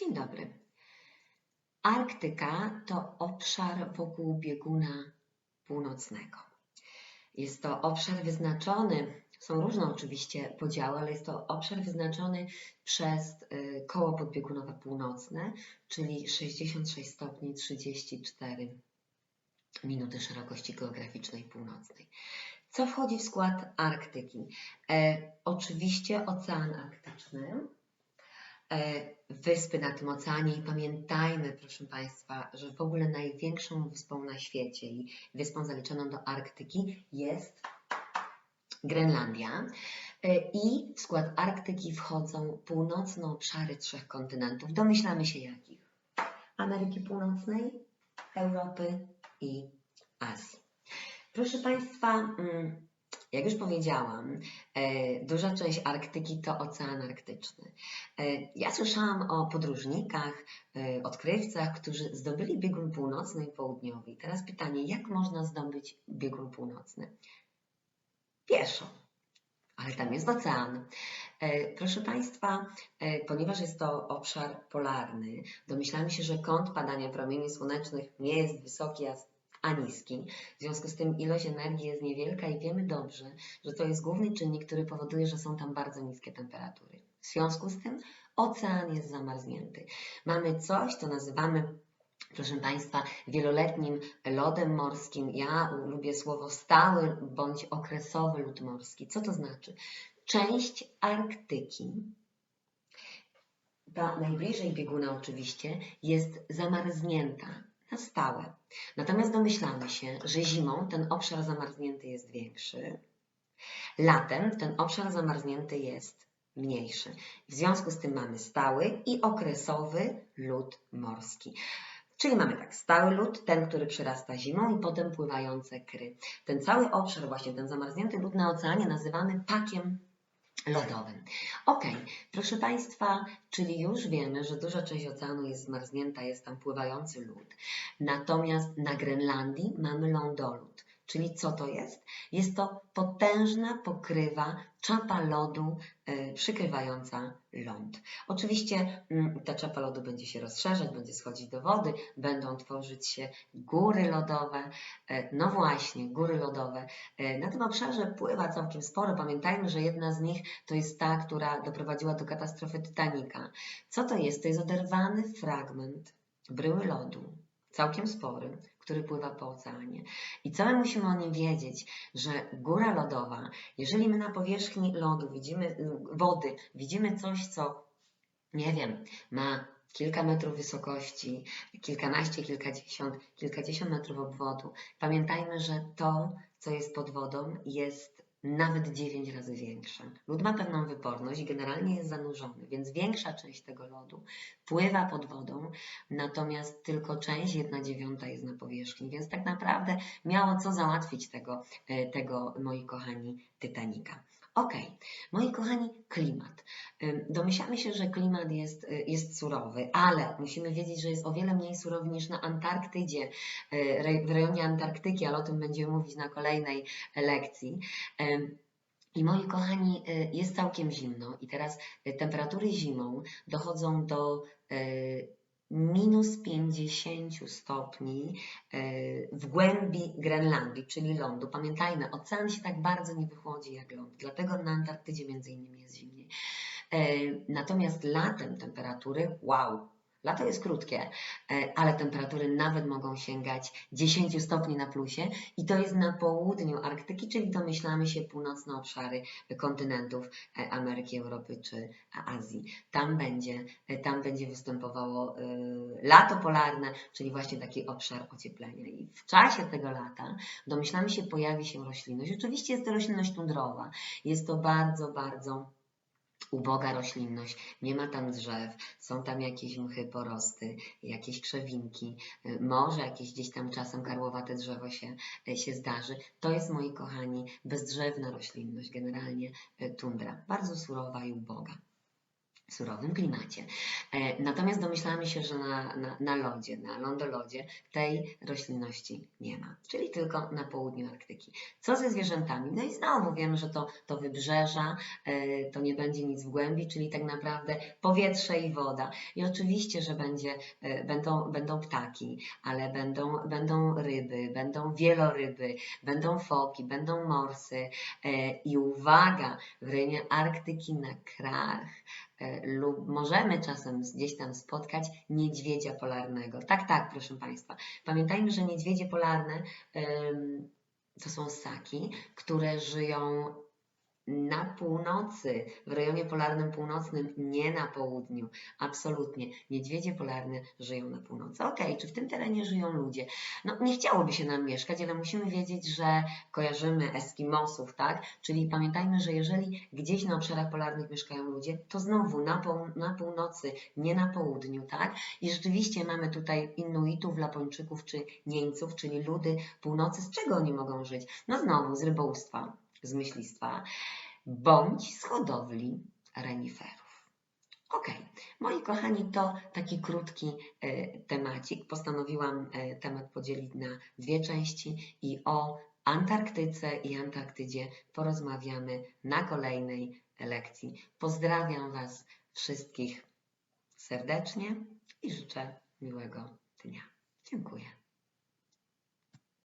Dzień dobry. Arktyka to obszar wokół bieguna północnego. Jest to obszar wyznaczony, są różne oczywiście podziały, ale jest to obszar wyznaczony przez y, koło podbiegunowe północne, czyli 66 stopni 34 minuty szerokości geograficznej północnej. Co wchodzi w skład Arktyki? E, oczywiście Ocean Arktyczny, wyspy na tym oceanie i pamiętajmy, proszę Państwa, że w ogóle największą wyspą na świecie i wyspą zaliczoną do Arktyki jest Grenlandia. E, I w skład Arktyki wchodzą północne obszary trzech kontynentów. Domyślamy się jakich? Ameryki Północnej, Europy i Azji. Proszę Państwa, mm, jak już powiedziałam, e, duża część Arktyki to Ocean Arktyczny. E, ja słyszałam o podróżnikach, e, odkrywcach, którzy zdobyli biegun północny i południowy. Teraz pytanie, jak można zdobyć biegun północny? Pieszo, ale tam jest ocean. Proszę Państwa, ponieważ jest to obszar polarny, domyślamy się, że kąt padania promieni słonecznych nie jest wysoki, a a niski. W związku z tym ilość energii jest niewielka i wiemy dobrze, że to jest główny czynnik, który powoduje, że są tam bardzo niskie temperatury. W związku z tym ocean jest zamarznięty. Mamy coś, co nazywamy proszę Państwa, wieloletnim lodem morskim. Ja lubię słowo stały bądź okresowy lód morski. Co to znaczy? Część Arktyki, ta najbliżej bieguna oczywiście, jest zamarznięta na stałe. Natomiast domyślamy się, że zimą ten obszar zamarznięty jest większy, latem ten obszar zamarznięty jest mniejszy. W związku z tym mamy stały i okresowy lód morski. Czyli mamy tak, stały lód, ten, który przyrasta zimą i potem pływające kry. Ten cały obszar, właśnie ten zamarznięty lód na oceanie nazywamy pakiem lodowym. Ok, proszę Państwa, czyli już wiemy, że duża część oceanu jest zmarznięta, jest tam pływający lód. Natomiast na Grenlandii mamy lądolód. Czyli co to jest? Jest to potężna pokrywa, czapa lodu y, przykrywająca ląd. Oczywiście y, ta czapa lodu będzie się rozszerzać, będzie schodzić do wody, będą tworzyć się góry lodowe. Y, no właśnie, góry lodowe. Na tym obszarze pływa całkiem sporo. Pamiętajmy, że jedna z nich to jest ta, która doprowadziła do katastrofy Titanica. Co to jest? To jest oderwany fragment bryły lodu, całkiem spory, który pływa po oceanie. I co my musimy o nim wiedzieć? Że góra lodowa, jeżeli my na powierzchni lodu widzimy, wody, widzimy coś, co, nie wiem, ma kilka metrów wysokości, kilkanaście, kilkadziesiąt, kilkadziesiąt metrów obwodu, pamiętajmy, że to, co jest pod wodą, jest nawet 9 razy większe. Lód ma pewną wyporność i generalnie jest zanurzony, więc większa część tego lodu pływa pod wodą, natomiast tylko część, jedna dziewiąta jest na powierzchni, więc tak naprawdę miało co załatwić tego, e, tego moi kochani, Titanica. Ok, moi kochani, klimat. Domyślamy się, że klimat jest, y, jest surowy, ale musimy wiedzieć, że jest o wiele mniej surowy niż na Antarktydzie, y, w rejonie Antarktyki, ale o tym będziemy mówić na kolejnej lekcji. I moi kochani, y, jest całkiem zimno i teraz temperatury zimą dochodzą do minus 50 stopni w głębi Grenlandii, czyli lądu. Pamiętajmy, ocean się tak bardzo nie wychłodzi jak ląd, dlatego na Antarktydzie między innymi jest zimniej. Natomiast latem temperatury, wow, Lato jest krótkie, e, ale temperatury nawet mogą sięgać 10 stopni na plusie i to jest na południu Arktyki, czyli domyślamy się północne obszary kontynentów e, Ameryki, Europy czy Azji. Tam będzie, e, tam będzie występowało lato polarne, czyli właśnie taki obszar ocieplenia. I w czasie tego lata domyślamy się pojawi się roślinność. Oczywiście jest to roślinność tundrowa. Jest to bardzo, bardzo uboga roślinność, nie ma tam drzew, są tam jakieś mchy, porosty, jakieś krzewinki, może jakieś gdzieś tam czasem karłowate drzewo się, y, się zdarzy. To jest, moi kochani, bezdrzewna roślinność, generalnie y, tundra, bardzo surowa i uboga. Surowym klimacie. E, Natomiast domyślamy się, że na, na, na lodzie, na lądolodzie tej roślinności nie ma, czyli tylko na południu Arktyki. Co ze zwierzętami? No i znowu wiemy, że to, to wybrzeża, e, to nie będzie nic w głębi, czyli tak naprawdę powietrze i woda. I oczywiście, że będzie, e, będą, będą ptaki, ale będą, będą ryby, będą wieloryby, będą foki, będą morsy. I uwaga, w rejonie Arktyki na krach lub możemy czasem gdzieś tam spotkać niedźwiedzia polarnego. Tak, tak, proszę Państwa. Pamiętajmy, że niedźwiedzie polarne to są ssaki, które żyją na północy, w rejonie polarnym północnym, nie na południu. Absolutnie. Niedźwiedzie polarne żyją na północy. Okej, czy w tym terenie żyją ludzie? No, nie chciałoby się nam mieszkać, ale musimy wiedzieć, że kojarzymy Eskimosów, tak? Czyli pamiętajmy, że jeżeli gdzieś na obszarach polarnych mieszkają ludzie, to znowu na, na północy, nie na południu, tak? I rzeczywiście mamy tutaj Inuitów, Lapończyków czy Nieńców, czyli ludy północy. Z czego oni mogą żyć? No znowu z rybołówstwa, z myślistwa, bądź z hodowli reniferów. Ok, moi kochani, to taki krótki e, temacik. Postanowiłam e, temat podzielić na dwie części i o Antarktyce i Antarktydzie porozmawiamy na kolejnej lekcji. Pozdrawiam Was wszystkich serdecznie i życzę miłego dnia. Dziękuję.